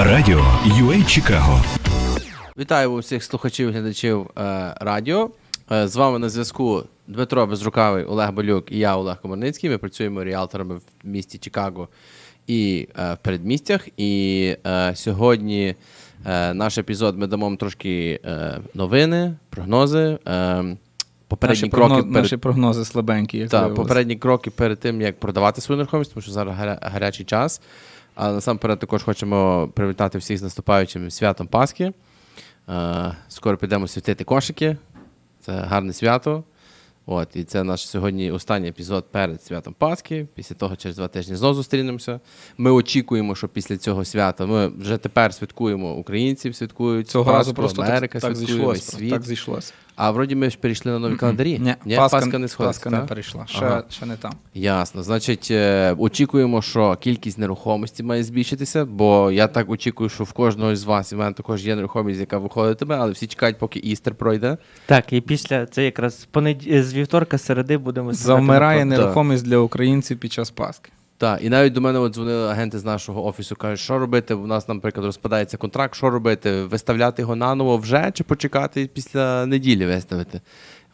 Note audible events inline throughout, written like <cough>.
Радіо UA Чикаго. Вітаю усіх слухачів і глядачів е, радіо. Е, з вами на зв'язку Дмитро Безрукавий, Олег Балюк і я, Олег Комарницький. Ми працюємо ріалторами в місті Чикаго і е, в передмістях. І е, сьогодні е, наш епізод ми дамо вам трошки е, новини, прогнози. Е, попередні Наші, кроки прогноз, перед... наші прогнози слабенькі. Як Так, попередні кроки перед тим, як продавати свою нерухомість, тому що зараз гаря- гарячий час. Але насамперед також хочемо привітати всіх з наступаючим святом Пасхи. Е, Скоро підемо світити кошики. Це гарне свято. От, і це наш сьогодні останній епізод перед святом Пасхи. Після того через два тижні знову зустрінемося. Ми очікуємо, що після цього свята ми вже тепер святкуємо українців, святкують Цього Пасху, разу просто Америка так, так святкує, зійшлося. світ. Так зійшлося. А вроді ми ж перейшли на нові календарі. Ні, Пасха, Пасха не сходиться. Пасха не перейшла. Ще, Ага. ще не там. Ясно. Значить, е, очікуємо, що кількість нерухомості має збільшитися, бо я так очікую, що в кожного з вас, і в мене також є нерухомість, яка виходитиме, але всі чекають, поки Істер пройде. Так, і після це якраз з понед... з вівторка середи будемо виставляти Завмирає на нерухомість для українців під час Пасхи. Так, і навіть до мене от дзвонили агенти з нашого офісу, кажуть, що робити. У нас, наприклад, розпадається контракт, що робити? Виставляти його наново вже чи почекати після неділі виставити?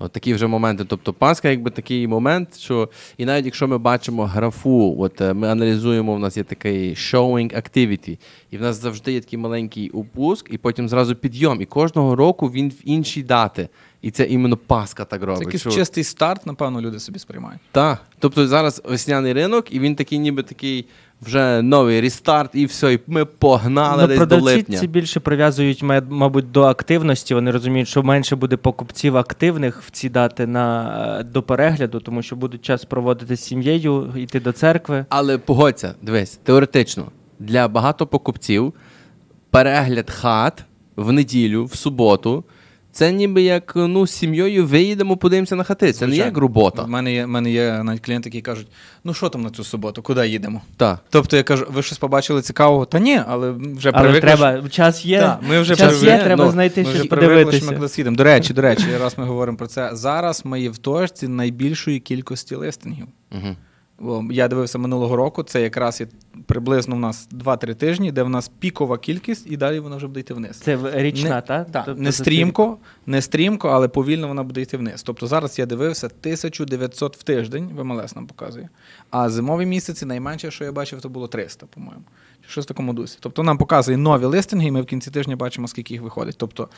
От такі вже моменти. Тобто Пасха, якби такий момент, що і навіть якщо ми бачимо графу, от е, ми аналізуємо, у нас є такий showing activity, і в нас завжди є такий маленький упуск, і потім зразу підйом. І кожного року він в інші дати. І це іменно Пасха так Це робить. якийсь що- чистий старт, напевно, люди собі сприймають. так. Тобто зараз весняний ринок, і він такий, ніби такий вже новий рестарт, і все, і ми погнали Ну, десь до продавці липня. ці більше прив'язують, ма- мабуть, до активності. Вони розуміють, що менше буде покупців активних в ці дати на е, до перегляду, тому що будуть час проводити з сім'єю, йти до церкви. Але погодься, дивись, теоретично, для багато покупців перегляд хат в неділю, в суботу. Це ніби як ну, з сім'єю виїдемо, подивимося на хати. Це не як робота. У мене є, в мене є навіть клієнти, які кажуть: ну що там на цю суботу, куди їдемо? Так. Тобто я кажу, ви щось побачили цікавого? Та ні, але вже Але привикли, треба, час є, Так, ми вже час є, треба ну, знайти Ми вже щось привикли, що ми кудись їдемо. До речі, до речі, раз ми говоримо про це. Зараз ми є в точці найбільшої кількості листингів. Угу. Бо Я дивився минулого року, це якраз є приблизно в нас 2-3 тижні, де в нас пікова кількість, і далі вона вже буде йти вниз. Це річна, не, та? Так, Тобто не стрімко, не стрімко, але повільно вона буде йти вниз. Тобто зараз я дивився 1900 в тиждень, ВМЛС нам показує. А зимові місяці найменше, що я бачив, то було 300, по-моєму. Щось в такому дусі. Тобто нам показує нові листинги, і ми в кінці тижня бачимо, скільки їх виходить. Тобто,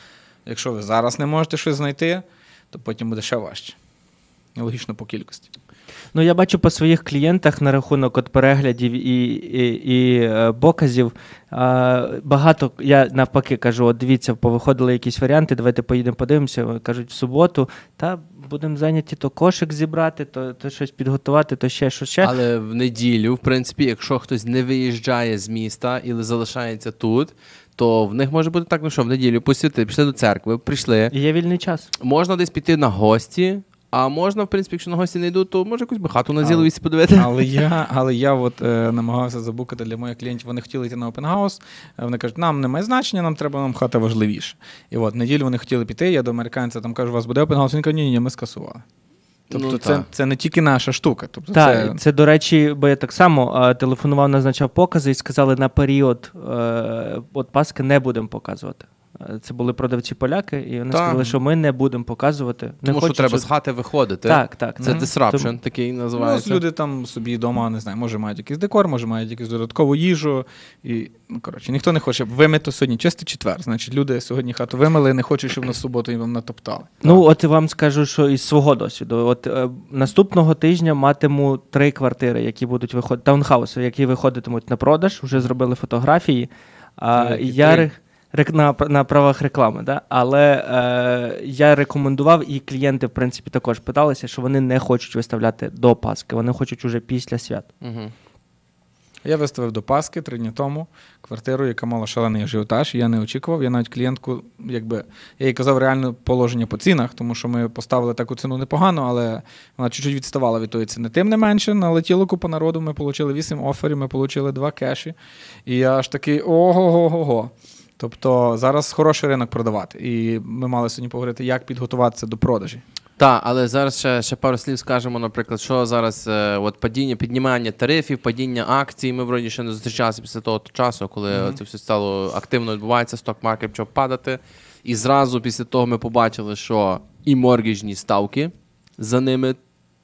якщо ви зараз не можете щось знайти, то потім буде ще важче. Логічно по кількості. Ну, я бачу по своїх клієнтах на рахунок от переглядів і, і, і е, показів. А, багато я навпаки кажу: от дивіться, повиходили якісь варіанти, давайте поїдемо подивимося. Кажуть, в суботу, та будемо зайняті то кошик зібрати, то, то щось підготувати, то ще що ще. Але в неділю, в принципі, якщо хтось не виїжджає з міста і залишається тут, то в них може бути так, ну що, в неділю посвяти, пішли до церкви, прийшли. І є вільний час. Можна десь піти на гості, а можна, в принципі, якщо на гості не йдуть, то може якусь би хату на зіловісі подивити. Але я, <laughs> але я от, е, намагався забукати для моїх клієнтів. Вони хотіли йти на опенгаус. Вони кажуть, нам немає значення, нам треба нам хата важливіше. І от неділю вони хотіли піти. Я до американця там кажу, у вас буде опенгаус. Він каже, ні, ні, ми скасували. Тобто, Ну, це, це не тільки наша штука. Тобто, Так, це, це, до речі, бо я так само е, телефонував, назначав покази і сказали на період е, от Паски не будемо показувати. Це були продавці поляки, і вони Так. сказали, що ми не будемо показувати. Не Тому що хочуть, треба з хати виходити. Так, так. Це disruption, Тому- такий ну, називається. люди там собі вдома, не знаю, може мають якийсь декор, може мають якусь додаткову їжу. І, ну, коротше, ніхто не хоче вимито сьогодні чистий четвер. Значить, люди сьогодні хату вимили, не хочуть, щоб на суботу їм натоптали. Ну, от я вам скажу, що із свого досвіду. От е, наступного тижня матиму три квартири, які будуть виходити, таунхауси, які виходитимуть на продаж, вже зробили фотографії. А, я три. На, на правах реклами, да? але е, я рекомендував, і клієнти, в принципі, також питалися, що вони не хочуть виставляти до Пасхи, вони хочуть уже після свят. Угу. Я виставив до Паски три дні тому квартиру, яка мала шалений ажіотаж. і Я не очікував. Я навіть клієнтку, якби я їй казав реальне положення по цінах, тому що ми поставили таку ціну непогано, але вона чуть-чуть відставала від тої ціни. Тим не менше, налетіло купа народу. Ми отримали 8 оферів, ми отримали 2 кеші. І я аж такий ого-го-го-го. Тобто зараз хороший ринок продавати. І ми мали сьогодні поговорити, як підготуватися до продажі. Так, але зараз ще, ще пару слів скажемо, наприклад, що зараз е, от падіння, піднімання тарифів, падіння акцій. Ми вроді ще не зустрічалися після того часу, коли це все стало активно відбувається, сток-маркет почав падати. І зразу після того ми побачили, що і моргіжні ставки за ними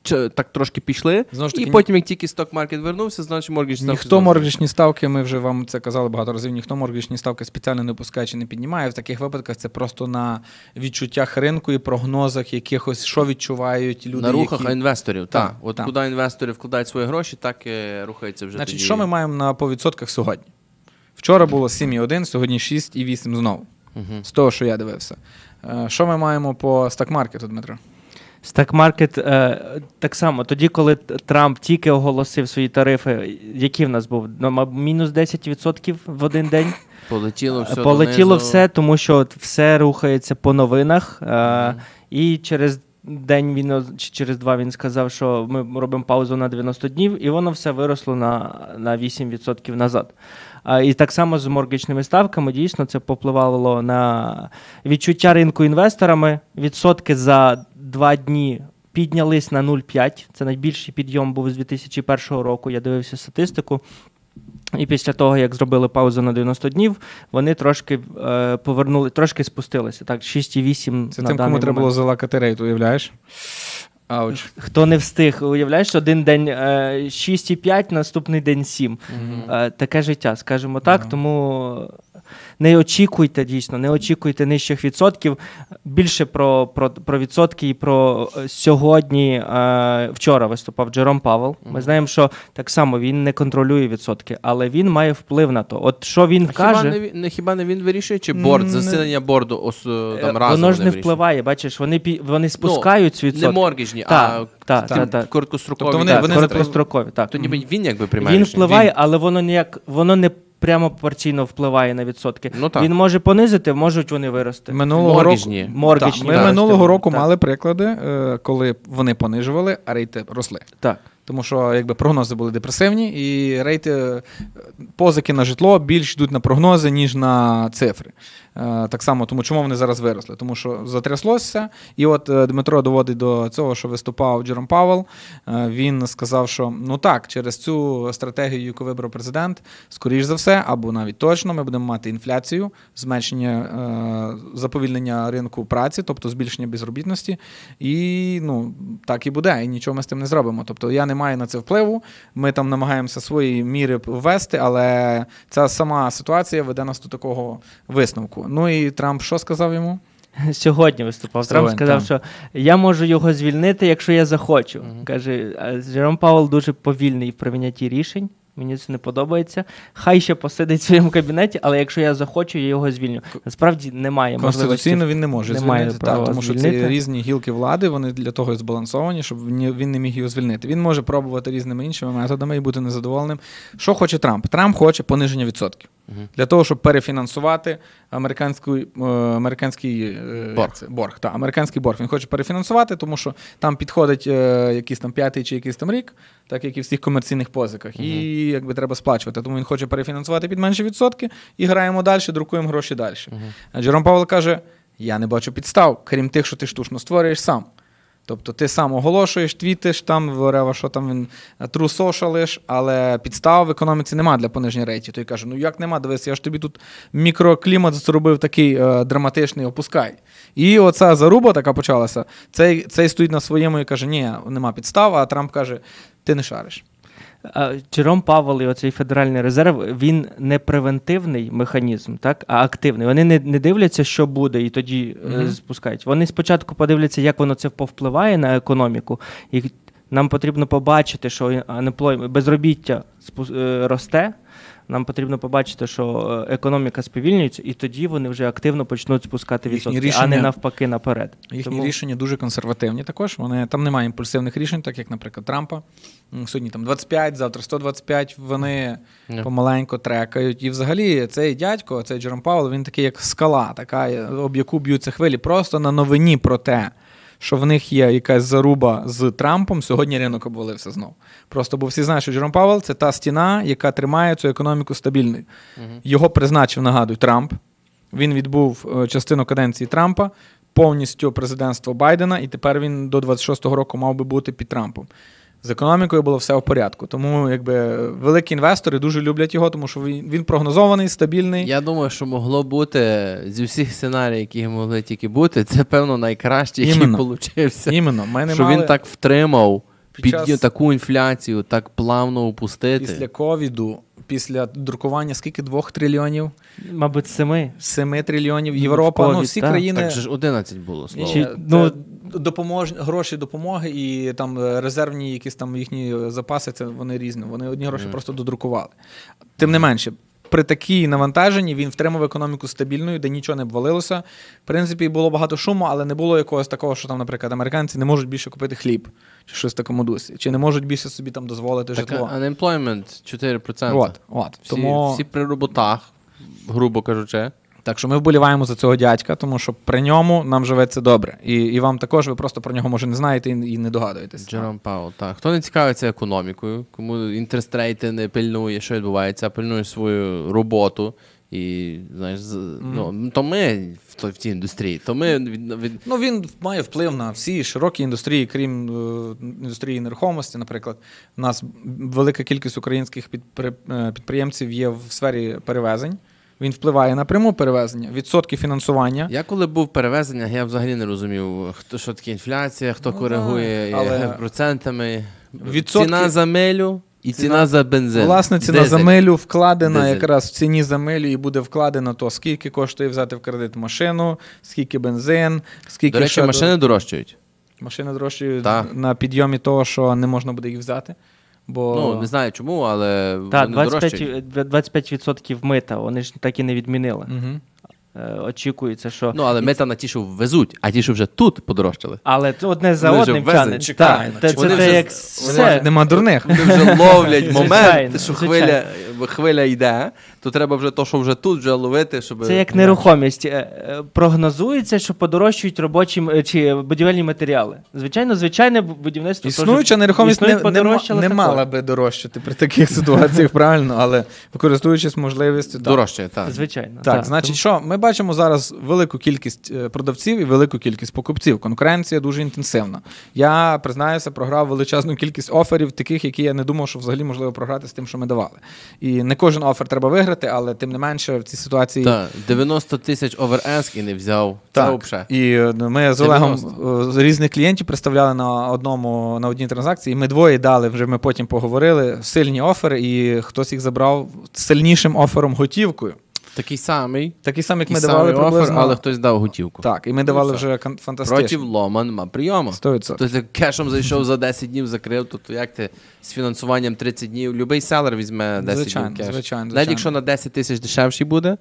так трошки пішли. Знову ж і потім, як тільки сток-маркет вернувся, значить моргіжні ставки. Ніхто моргічні ставки, ми вже вам це казали багато разів. Ніхто моргічні ставки спеціально не пускає чи не піднімає. В таких випадках це просто на відчуттях ринку і прогнозах якихось, що відчувають люди. на рухах які... інвесторів. Так, Так, от так. куди інвестори вкладають свої гроші, так і рухається вже Значить, тоді. що ми маємо на по відсотках сьогодні? Вчора було 7,1, сьогодні 6,8 знову. Мгм. З того, що я дивився. Е, Що ми маємо по стакмаркету, Дмитро? Стакмаркет е, так само, тоді, коли Трамп тільки оголосив свої тарифи, які в нас був? Ну, мінус 10% в один день. Полетіло все. Полетіло донизу. все, тому що все рухається по новинах. Е, І через день він чи через два він сказав, що ми робимо паузу на 90 днів, і воно все виросло на, на 8% назад. А, і так само з моргічними ставками дійсно це попливало на відчуття ринку інвесторами. Відсотки за два дні піднялись на 0,5. Це найбільший підйом був з 2001 року. Я дивився статистику. І після того, як зробили паузу на 90 днів, вони трошки е, повернули, трошки спустилися. Так, 6,8 Це на тим, кому треба було залакати рейт, уявляєш? Ауч. Хто не встиг, уявляєш, один день е, 6,5, наступний день 7. Е, таке життя, скажімо так. Ага. Тому не очікуйте дійсно, не очікуйте нижчих відсотків. Більше про, про, про відсотки і про е, сьогодні. Е, вчора виступав Джером Павел. Ми знаємо, що так само він не контролює відсотки, але він має вплив на то. От що він А каже. не, він- не хіба не він вирішує, чи борд, засилення борду ос, Е, там разом Воно ж не впливає, бачиш, вони вони спускають Не відсотки. моргіжні, а так, ті так, так. короткострокові. Тобто вони- Так, вони короткострокові, так. Тоді би він якби приймає Він впливає, але воно ніяк воно не прямо пропорційно впливає на відсотки. Ну, так. Він може понизити, можуть вони вирости. Минулого Моргіжні. року Моргіжні Так, ми так, минулого так. року Так. мали приклади, е, коли вони понижували, а рейти росли. Так. Тому що якби прогнози були депресивні, і рейти е, позики на житло більш йдуть на прогнози, ніж на цифри. Е, Так само, тому чому вони зараз виросли? Тому що затряслося. І от е, Дмитро доводить до цього, що виступав Джером Павел. Він сказав, що ну так, через цю стратегію, яку вибрав президент, скоріш за все, або навіть точно, ми будемо мати інфляцію, зменшення заповільнення ринку праці, тобто збільшення безробітності. І ну так і буде, і нічого ми з тим не зробимо. Тобто я не маю на це впливу. Ми там намагаємося свої міри ввести, але ця сама ситуація веде нас до такого висновку. Ну і Трамп що сказав йому? Сьогодні виступав. Трамп сказав, там. що я можу його звільнити, якщо я захочу. Каже, а Джером Павел дуже повільний в прийнятті рішень. Мені це не подобається. Хай ще посидить в своєму кабінеті, але якщо я захочу, я його звільню. Насправді немає можливості. Конституційно він не може немає звільнити, права так, тому що звільнити. це різні гілки влади, вони для того і збалансовані, щоб він не міг його звільнити. Він може пробувати різними іншими методами і бути незадоволеним. Що хоче Трамп? Трамп хоче пониження відсотків для того, щоб перефінансувати американський, е, американський е, Борг. це? борг. Та, американський борг. Він хоче перефінансувати, тому що там підходить е, якийсь там п'ятий чи якийсь там рік, так як і в всіх комерційних позиках. І якби треба сплачувати. Тому він хоче перефінансувати під менші відсотки і граємо далі, друкуємо гроші далі. Угу. Джером Павел каже: я не бачу підстав, крім тих, що ти штучно створюєш сам. Тобто ти сам оголошуєш, твітиш там, ворева, що там він трусошалиш, але підстав в економіці нема для пониження рейтів. Той каже: ну як нема, дивись, я ж тобі тут мікроклімат зробив такий е, драматичний, опускай. І оця заруба така почалася. Цей, цей стоїть на своєму і каже, ні, нема підстав, а Трамп каже, ти не шариш. Джером Павел і оцей Федеральний резерв він не превентивний механізм, так, а активний. Вони не, не дивляться, що буде, і тоді mm-hmm. спускають. Вони спочатку подивляться, як воно це повпливає на економіку. І нам потрібно побачити, що безробіття е, росте. Нам потрібно побачити, що е, економіка сповільнюється, і тоді вони вже активно почнуть спускати Їхні відсотки, а не навпаки наперед. Їхні Тому- рішення дуже консервативні також. Вони, там немає імпульсивних рішень, так як, наприклад, Трампа. М, Сьогодні там 25, завтра 125. Вони Ні. помаленько трекають. І взагалі цей дядько, цей Джером Пауел, він такий як скала, така, е, об яку б'ються хвилі. Просто на новині про те, що в них є якась заруба з Трампом. Сьогодні ринок обвалився знов. Просто бо всі знають, що Джером Павел це та стіна, яка тримає цю економіку стабільною. Його призначив, нагадую, Трамп. Він відбув е, частину каденції Трампа. повністю президентство Байдена, і тепер він до 26-го року мав би бути під Трампом. З економікою було все в порядку. Тому якби великі інвестори дуже люблять його, тому що він, він прогнозований, стабільний. Я думаю, що могло бути зі всіх сценаріїв, які могли тільки бути, це певно найкращий, який Іменно. получився. Іменно, ми не що мали він так втримав Під під час- таку інфляцію, так плавно опустити. після ковіду, після друкування скільки двох трильйонів, Мабуть, семи. семи трильйонів. Європа, ну ковід, всі так. країни. Так же ж 11 було слово. Чи- це ну- допомож... гроші допомоги і там е, резервні якісь там їхні запаси, це вони різні. Вони одні гроші Мгм. просто додрукували. Тим не менше, при такій навантаженні він втримав економіку стабільною, де нічого не обвалилося. В принципі, було багато шуму, але не було якогось такого, що там, наприклад, американці не можуть більше купити хліб чи щось в такому дусі, чи не можуть більше собі там дозволити Так, житло. unemployment 4%. От, от. Всі, Тому... всі при роботах, грубо кажучи. Так що ми вболіваємо за цього дядька, тому що при ньому нам живеться добре. І, і вам також ви просто про нього може не знаєте і, і не догадуєтесь. Джером Паул, так. Хто не цікавиться економікою, кому інтерестрейти не пильнує, що відбувається, а пильнує свою роботу. І знаєш, ну, то ми в, то- в цій індустрії, то ми від, від, Ну він має вплив на всі широкі індустрії, крім е, індустрії нерухомості. Наприклад, у нас велика кількість українських е, підприємців є в сфері перевезень. Він впливає на пряму перевезення, відсотки фінансування. Я коли був в перевезеннях, я взагалі не розумів, хто що таке інфляція, хто Ну, коригує але е, процентами. відсотки- Ціна за милю і ціна, Ціна- за бензин. Власне, ціна за милю вкладена Дизель. якраз в ціні за милю і буде вкладено то, скільки коштує взяти в кредит машину, скільки бензин, скільки До речі, машини дорожчають. машини дорожчають Так. на підйомі того, що не можна буде їх взяти. Бо Ну, не знаю чому, але Так, вони дорожчають. 25%, 25% мита, вони ж так і не відмінили. Угу. Е, Очікується, що. Ну, але мета на ті, що везуть, а ті, що вже тут подорожчали. Але це одне за Вони одним тягне. чекай, ну, Це, вони те, вже- як вони все. Нема дурних. Вони вже ловлять <laughs> Звичайно, момент, що хвиля, хвиля йде, то треба вже то, що вже тут, вже ловити, щоб. Це як нерухомість. Е, е, Прогнозується, що подорожчають робочі чи будівельні матеріали. Звичайно, звичайне будівництво. Існуюча нерухомість не, не, не мала би дорожчати при таких <laughs> ситуаціях, правильно, але використовуючись можливістю. так. Дорожче, так. Звичайно. Так, значить, що ми бачимо зараз велику кількість е, продавців і велику кількість покупців. Конкуренція дуже інтенсивна. Я признаюся, програв величезну кількість оферів, таких, які я не думав, що взагалі можливо програти з тим, що ми давали. І не кожен офер треба виграти, але тим не менше в цій ситуації. Так, 90 тисяч овереск і не взяв. Це Так, взагалі. і е, ми з Олегом 90. е, різних клієнтів представляли на одному на одній транзакції. і Ми двоє дали, вже ми потім поговорили. Сильні офери, і хтось їх забрав сильнішим офером готівкою. Такий самий. Такий самий, як ми давали офер, приблизно. але хтось дав готівку. Так, і ми давали вже фантастично. Проти ломан прийому. Тобто, як кешем зайшов за 10 днів, закрив, то, то як ти з фінансуванням 30 днів, любий селер візьме 10 Звичайно, днів кеш. звичайно, Навіть якщо на 10 тисяч дешевший буде,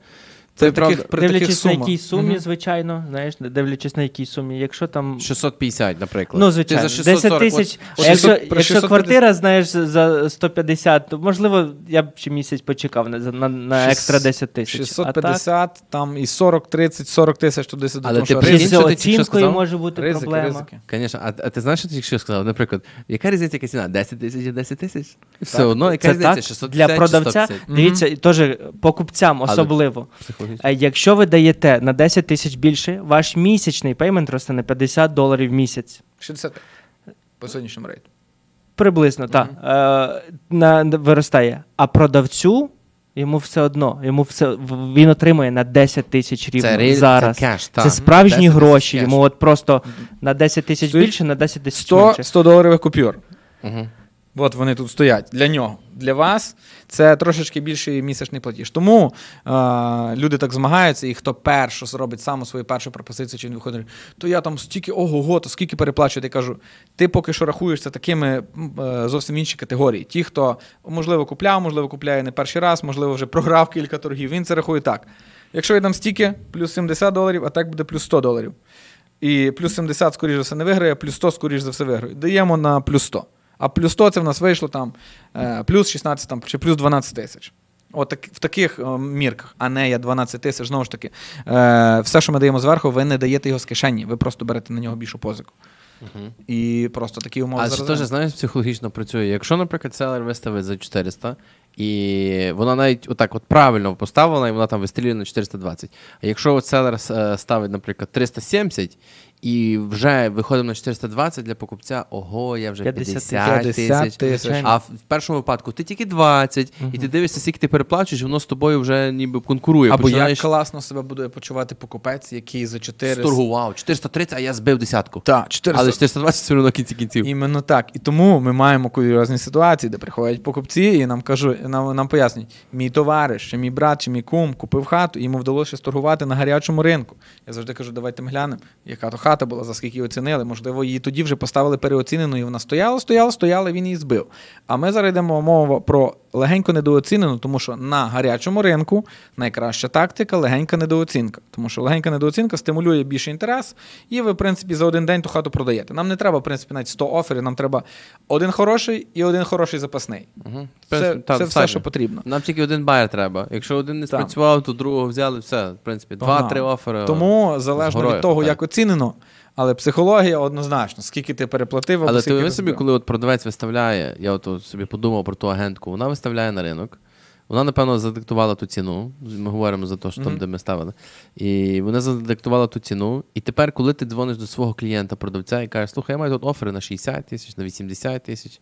При правда таких- при таких Дивлячись на сумах. якій сумі, звичайно, знаєш, дивлячись на якій сумі. Якщо там 650, наприклад. Ну, Ти звичайно, за 10 640, тисяч. от- А якщо, 600 при якщо 650 квартира, знаєш, за 150, то можливо, я б ще місяць почекав на, на, на Шіс- екстра 10 тисяч. 650, там і 40, 30, 40 тисяч туди сюди. Але тому ти що А чи з що ти тільки що оцінкою сказав? може бути ризики, проблема. ризики. Звісно, а, а ти знаєш, що ти що сказав? Наприклад, яка різниця, яка ціна? 10 тисяч і 10 тисяч? Все Так. одно, яка Це різниця? так, 650 для продавця, 150? дивіться, і теж покупцям особливо. Психологічно. А Якщо ви даєте на 10 тисяч більше, ваш місячний пеймент росте на 50 доларів в місяць. 60 по сьогоднішньому рейту. Приблизно, так. Е, виростає. А продавцю йому все одно. Йому все, він отримує на 10 тисяч рівно Це зараз. це кеш. Це справжні гроші. кеш. Йому от просто на 10 тисяч більше, на 10 тисяч 100, менше. 100 доларових купюр. Угу. От вони тут стоять для нього. Для вас це трошечки більший місячний платіж. Тому е, люди так змагаються, і хто перше зробить саму свою першу пропозицію, чи він виходить, то я там стільки ого-го, то скільки переплачую. Я кажу, ти поки що рахуєшся такими е, зовсім інші категорії. Ті, хто можливо купляв, можливо, купляє не перший раз, можливо, вже програв кілька торгів. Він це рахує так. Якщо я дам стільки, плюс 70 доларів, а так буде плюс 100 доларів. І плюс 70, скоріш за все, не виграє, плюс 100, скоріш за все, виграє. Даємо на плюс 100. А плюс 100 це в нас вийшло там е, плюс 16 там, чи плюс 12 тисяч. От так, в таких е, мірках, а не я 12 тисяч. Знову ж таки, е, все, що ми даємо зверху, ви не даєте його з кишені, ви просто берете на нього більшу позику. І просто такі умови А це зараз теж, знаєш, психологічно працює. Якщо, наприклад, селер виставить за 400, І вона навіть отак от правильно поставлена, і вона там вистрілює на 420. А якщо от селер е, ставить, наприклад, 370 і вже виходимо на 420 для покупця, ого, я вже 50 50, 50 тисяч. тисяч. А в першому випадку ти тільки 20, і ти дивишся, скільки ти переплачуєш, воно з тобою вже ніби конкурує. Або Починаєш як класно себе буде почувати покупець, який за 400... сторгував. 430, а я збив десятку. Так, 400... Але 420 все одно кінці кінців. Іменно так. І тому ми маємо курйозні ситуації, де приходять покупці і нам кажуть, нам, нам пояснюють, мій товариш, чи мій брат, чи мій кум купив хату, і йому вдалося торгувати на гарячому ринку. Я завжди кажу, давайте ми глянемо, яка то хата була, за скільки оцінили. Можливо, її тоді вже поставили переоцінену, і вона стояла, стояла, стояла, він її збив. А ми зараз йдемо мова про легенько недооцінену, тому що на гарячому ринку найкраща тактика легенька недооцінка. Тому що легенька недооцінка стимулює більший інтерес, і ви, в принципі, за один день ту хату продаєте. Нам не треба, в принципі, навіть 100 оферів, нам треба один хороший і один хороший запасний. Угу. Це, це все, що потрібно. Нам тільки один байер треба. Якщо один не спрацював, то другого взяли, все, в принципі, два-три офери. Тому залежно горою від того, хватає. як оцінено, але психологія однозначно, скільки ти переплатив, або Але ти скільки уяви собі, розбив. коли от продавець виставляє, я от от собі подумав про ту агентку, вона виставляє на ринок. Вона, напевно, задиктувала ту ціну. Ми говоримо за те, що там, Мгм. де ми ставили. І вона задиктувала ту ціну. І тепер, коли ти дзвониш до свого клієнта-продавця і кажеш, слухай, я маю тут офери на 60 тисяч, на 80 тисяч.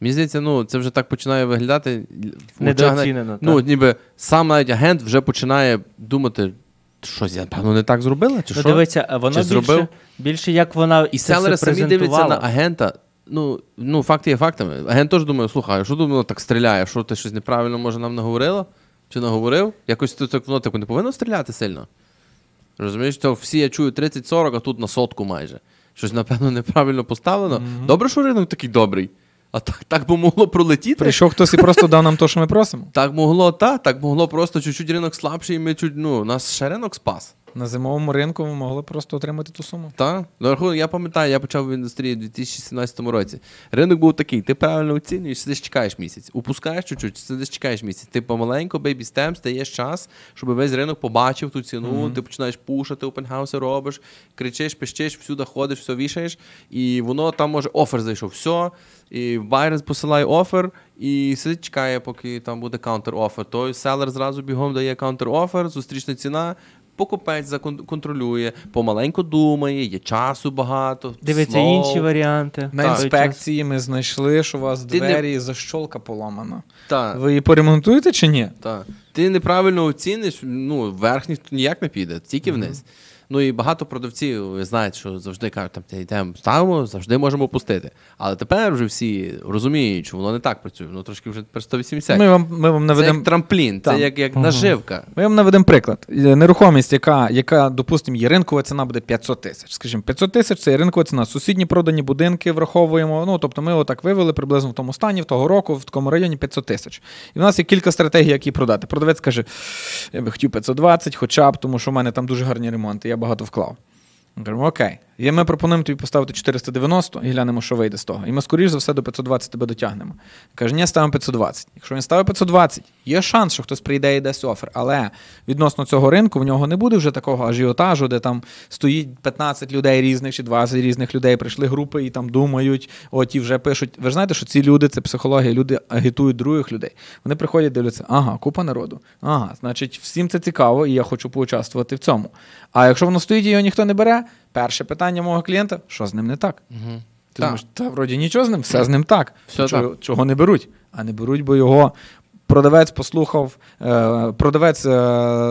Мені здається, ну це вже так починає виглядати. в очах навіть- Недооцінено. Ну, так. ніби сам навіть агент вже починає думати, щось я, певно, не так зробила, чи Ну, що? дивиться, а воно Чи зробив? більше як вона І це селери все самі дивляться на агента. Ну, ну, факти є фактами. Агент теж думає, слухай, а що думаю, так стріляє? Що ти щось неправильно може нам наговорила? Чи наговорив? Якось тут так воно так не повинно стріляти сильно. Розумієш, то всі я чую 30-40, а тут на сотку майже. Щось, напевно, неправильно поставлено. Добре, що ринок такий добрий. А так, так би могло пролетіти. Прийшов хтось і просто дав нам те, що ми просимо. Так могло, та, так могло просто чуть-чуть ринок слабший, і ми чуть, ну, нас ще ринок спас. На зимовому ринку ми могли просто отримати ту суму. Так, на рахунок, я пам'ятаю, я почав в індустрії у 2017 році. Ринок був такий: ти правильно оцінюєш, сидиш, чекаєш місяць. Упускаєш чуть-чуть, сидиш, чекаєш місяць. Ти помаленьку, бейбі стем, стаєш час, щоб весь ринок побачив ту ціну. Ти починаєш пушити, опенхауси робиш, кричиш, пищиш, всюди ходиш, все вішаєш. І воно там може офер зайшов. Все. І байер посилає офер, і сидить, чекає, поки там буде каунтер-офер. Той селер зразу бігом дає каунтер-офер, зустрічна ціна. Покупець закон- контролює, помаленьку думає, є часу багато. Дивиться слов. інші варіанти. На Так. інспекції ми знайшли, що у вас Ти не- двері защолка поламана. Так, Ви її поремонтуєте чи ні? так. Ти неправильно оціниш, ну, верхній ніяк не піде, тільки вниз. Ну і багато продавців ви знаєте, що завжди кажуть, там йдемо, ставимо, завжди можемо опустити. Але тепер вже всі розуміють, що воно не так працює, воно трошки вже тепер 180. Ми вам, ми вам це наведемо. як трамплін, це Там. як, як Мгм. наживка. Ми вам наведемо приклад. Е, Нерухомість, яка, яка, допустимо, є ринкова ціна буде 500 тисяч. Скажімо, 500 тисяч це є ринкова ціна. Сусідні продані будинки враховуємо. Ну, тобто ми отак вивели приблизно в тому стані, в того року, в такому районі 500 тисяч. І в нас є кілька стратегій, які продати. Продавець каже, я би хотів 520, хоча б, тому що в мене там дуже гарні ремонти, я багато вклав. Ми кажемо, окей. І ми пропонуємо тобі поставити 490 і глянемо, що вийде з того. І ми, скоріш за все, до 520 тебе дотягнемо. Каже, ні, ставимо 520. Якщо він ставить 520, є шанс, що хтось прийде і дасть офер. Але відносно цього ринку в нього не буде вже такого ажіотажу, де там стоїть 15 людей різних чи 20 різних людей, прийшли групи і там думають, о, ті вже пишуть. Ви ж знаєте, що ці люди, це психологія, люди агітують других людей. Вони приходять, дивляться, ага, купа народу. Ага, значить, всім це цікаво, і я хочу поучаствувати в цьому. А якщо воно стоїть і його ніхто не бере, перше питання мого клієнта: що з ним не так? Угу. Ти думаєш, та вроді нічого з ним, все з ним так. Все чого, так. чого не беруть? А не беруть, бо його продавець послухав, е, продавець е,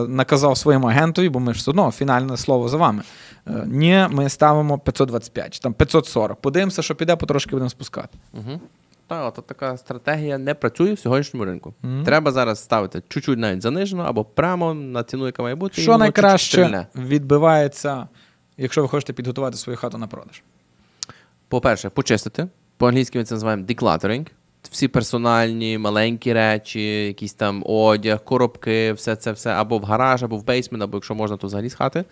наказав своєму агентові, бо ми ж все одно фінальне слово за вами. Е, ні, ми ставимо 525 чи там 540. Подивимося, що піде, потрошки будемо спускати. Угу. Так, от така стратегія не працює в сьогоднішньому ринку. Мгм. Треба зараз ставити чуть-чуть навіть занижено або прямо на ціну, яка має бути. Що найкраще відбивається, якщо ви хочете підготувати свою хату на продаж? По-перше, почистити. По-англійськи ми це називаємо decluttering. Всі персональні, маленькі речі, якісь там одяг, коробки, все це все або в гараж, або в бейсмент, або якщо можна, то взагалі з хати.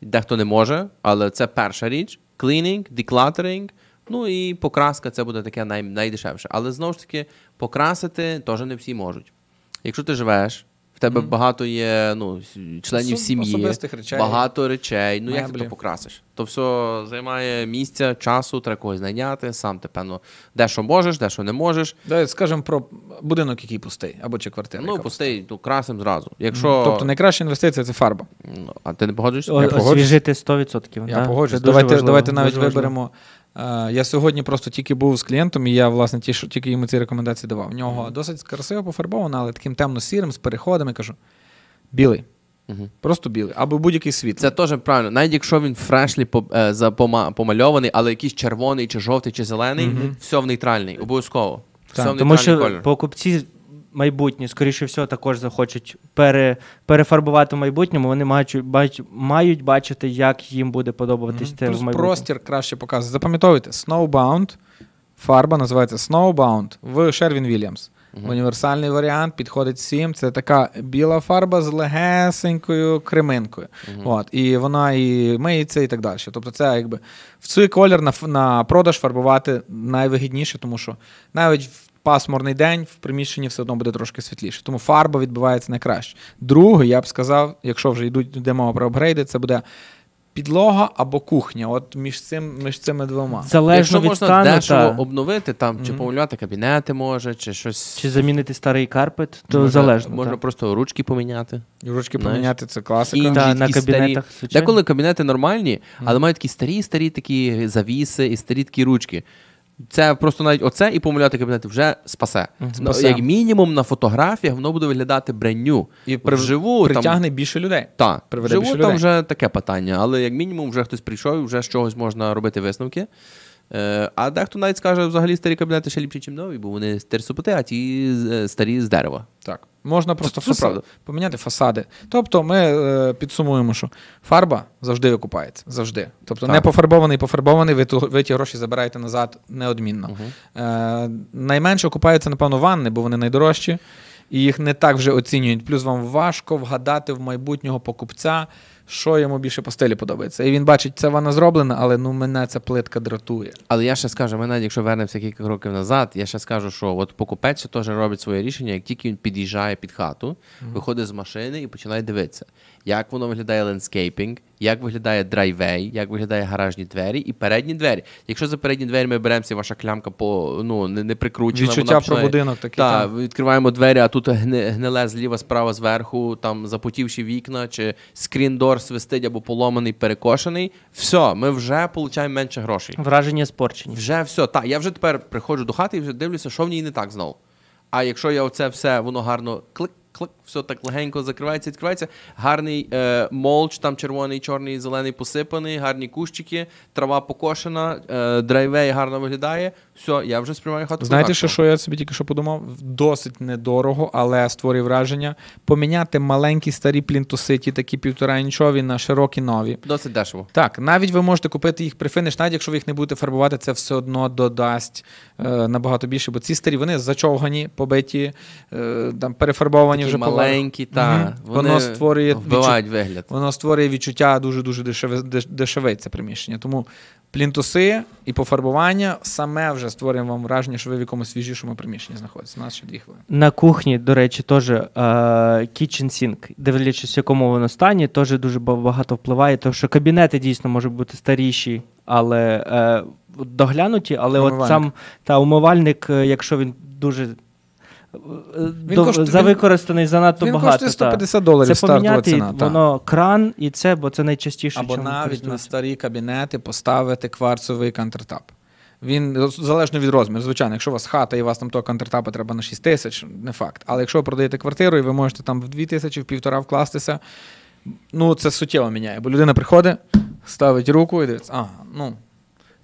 Дехто не може, але це перша річ. Cleaning, decluttering, ну і покраска це буде таке най- найдешевше. Але знову ж таки, покрасити теж не всі можуть. Якщо ти живеш тебе багато є ну, членів Особ- сім'ї, особистих речей. багато речей. Ну як ти то покрасиш? То все займає місця, часу, треба когось знайняти, сам ти певно, де що можеш, де що не можеш. Давай скажемо про будинок, який пустий, або чи квартира. Ну, яка пустий, ну красим зразу. Якщо Тобто найкраща інвестиція це фарба. Ну, а ти не погоджуєшся? Я погоджуюсь. Освіжити 100%. Я да? погоджуюсь. Давайте, важливо, давайте навіть важливо. виберемо. Е, я сьогодні просто тільки був з клієнтом, і я, власне, ті, що, тільки йому ці рекомендації давав. В нього досить красиво пофарбовано, але таким темно-сірим, з переходами. Кажу, білий. Мгм. Просто білий. Або будь-який світ. Це теж правильно. Навіть якщо він фрешлі е, за- пома- помальований, але якийсь червоний, чи жовтий, чи зелений, все в нейтральний, обов'язково. Все Так, в Тому що колір. покупці майбутні, скоріше всього, також захочуть пере, перефарбувати в майбутньому. Вони мають, бач, мають бачити, як їм буде подобатись те в майбутньому. простір краще показує. Запам'ятовуйте, Snowbound, фарба називається Snowbound в Sherwin Williams. Універсальний варіант підходить всім. Це така біла фарба з легесенькою креминкою. От, і вона і миється, і так далі. Тобто, це якби в цей колір на, на продаж фарбувати найвигідніше, тому що навіть в пасмурний день в приміщенні все одно буде трошки світліше. Тому фарба відбивається найкраще. Друге, я б сказав, якщо вже йдуть йде мова про апгрейди, це буде підлога або кухня. От між цим між цими двома. Залежно Якщо від можна стану, дешево та, обновити, там, чи помалювати кабінети може, чи щось. чи замінити старий карпет, то можна, залежно. Можна та. просто ручки поміняти. Ручки Знаєш, поміняти це класика. Інші Та, на старі. кабінетах, звичайно. Деколи кабінети нормальні, але мають такі старі, старі такі завіси і старі такі ручки. Це просто навіть оце і помиляти кабінети вже спасе. Спасе. Як мінімум на фотографіях воно буде виглядати бренню. І вживу притягне там більше людей. Так, вживу більше там людей. вже таке питання, але як мінімум вже хтось прийшов і вже з чогось можна робити висновки. Е, а дехто навіть скаже, взагалі старі кабінети ще ліпші, ніж нові, бо вони терсопоти, а ті е, старі з дерева. Так. Можна просто це фасад, правда. поміняти фасади. Тобто ми е, підсумуємо, що фарба завжди викупається. Завжди. Тобто Так. не пофарбований, пофарбований, ви, ви ті гроші забираєте назад неодмінно. Е, найменше окупаються, напевно, ванни, бо вони найдорожчі. І їх не так вже оцінюють. Плюс вам важко вгадати в майбутнього покупця, що йому більше по стилі подобається. І він бачить, це вона зроблена, але ну мене ця плитка дратує. Але я ще скажу, ми навіть якщо вернемося кілька років назад, я ще скажу, що от покупець теж робить своє рішення, як тільки він під'їжджає під хату, виходить з машини і починає дивитися, як воно виглядає лендскейпінг, як виглядає драйвей, як виглядає гаражні двері і передні двері. Якщо за передні двері ми беремося, ваша клямка по ну не, не прикручена, Відчуття вона про будинок такий. Так, так. відкриваємо двері, а тут гни, гниле зліва, справа, зверху, там запотівші вікна, чи скріндор свистить або поломаний, перекошений. Все, ми вже получаємо менше грошей. Враження спорчені. Вже все. Так, я вже тепер приходжу до хати і вже дивлюся, що в ній не так знову. А якщо я оце все, воно гарно клик, клик, все так легенько закривається, відкривається. Гарний е, молч, там червоний, чорний, зелений посипаний, гарні кущики, трава покошена, е, драйвей гарно виглядає. Все, я вже сприймаю хату. Знаєте, що, що я собі тільки що подумав? Досить недорого, але створює враження. Поміняти маленькі старі плінтуси, ті такі півтора інчові на широкі нові. Досить дешево. Так, навіть ви можете купити їх при фініш, навіть якщо ви їх не будете фарбувати, це все одно додасть е, набагато більше, бо ці старі вони зачовгані, побиті, е, там перефарбовані Такі вже маленькі, та Мгм. вони Воно створює вбивають вигляд. Воно створює відчуття дуже дуже дешеве, деш- дешеве це приміщення. Тому плінтуси і пофарбування саме вже створює вам враження, що ви в якомусь свіжішому приміщенні знаходитесь. У нас ще дві хвилини. На кухні, до речі, теж е, kitchen sink, дивлячись, в якому воно стані, теж дуже багато впливає, тому що кабінети дійсно можуть бути старіші, але е, доглянуті, але от сам та умивальник, е, якщо він дуже е, до- коштує- завикористаний занадто Він багато. коштує та. 150 доларів Це стартова поміняти ціна. та. воно кран і це, бо це найчастіше. Або чим навіть на користуються. старі кабінети поставити кварцовий контртап. Він залежно від розміру. Звичайно, якщо у вас хата і у вас там того контртапа треба на 6 тисяч, не факт. Але якщо ви продаєте квартиру і ви можете там в 2 тисячі, в півтора вкластися, ну це суттєво міняє. Бо людина приходить, ставить руку і дивиться, ага, ну.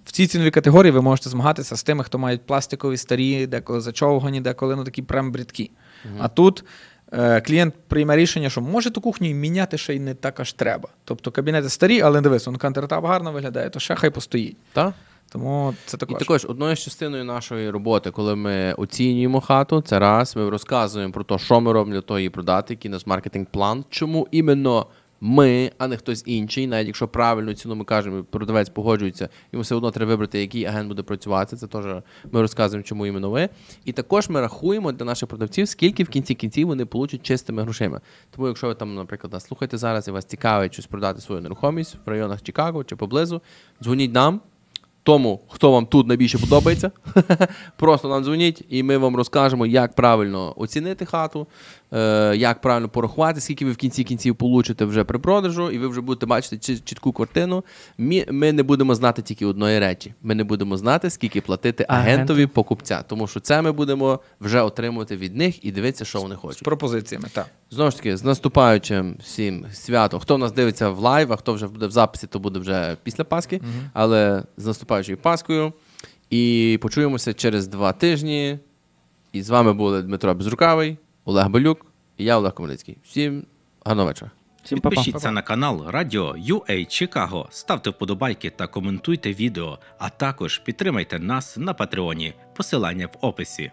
В цій ціновій категорії ви можете змагатися з тими, хто мають пластикові старі, деколи зачовгані, деколи ну, такі прям брідкі. А тут е, клієнт прийме рішення, що може ту кухню міняти ще й не так аж треба. Тобто кабінети старі, але дивись, он контртап гарно виглядає, то ще хай постоїть. Так? Тому це І також. також одною з частиною нашої роботи, коли ми оцінюємо хату, це раз, ми розказуємо про те, що ми робимо для того її продати, який у нас маркетинг-план, чому іменно ми, а не хтось інший. Навіть якщо правильну ціну ми кажемо, продавець погоджується, йому все одно треба вибрати, який агент буде працювати. Це теж ми розказуємо, чому іменно ви. І також ми рахуємо для наших продавців, скільки в кінці кінців вони получать чистими грошима. Тому, якщо ви там, наприклад, нас слухаєте зараз і вас цікавить щось продати свою нерухомість в районах Чикаго чи поблизу, дзвоніть нам. Тому, хто вам тут найбільше подобається, <laughs> просто нам дзвоніть, і ми вам розкажемо, як правильно оцінити хату, е, як правильно порахувати, скільки ви в кінці кінців получите вже при продажу, і ви вже будете бачити чітку картину. Ми, не будемо знати тільки одної речі. Ми не будемо знати, скільки платити агентові покупця, тому що це ми будемо вже отримувати від них і дивитися, що вони З хочуть. пропозиціями, так. Знову ж таки, з наступаючим всім святом. Хто нас дивиться в лайв, а хто вже буде в записі, то буде вже після Пасхи. Але з наступаючою Паскою. І почуємося через два тижні. І з вами були Дмитро Безрукавий, Олег Балюк і я Олег Комелицький. Всім гарного вечора. Всім па-па. Підпишіться на канал Радіо UA Чикаго, ставте вподобайки та коментуйте відео, а також підтримайте нас на Патреоні. Посилання в описі.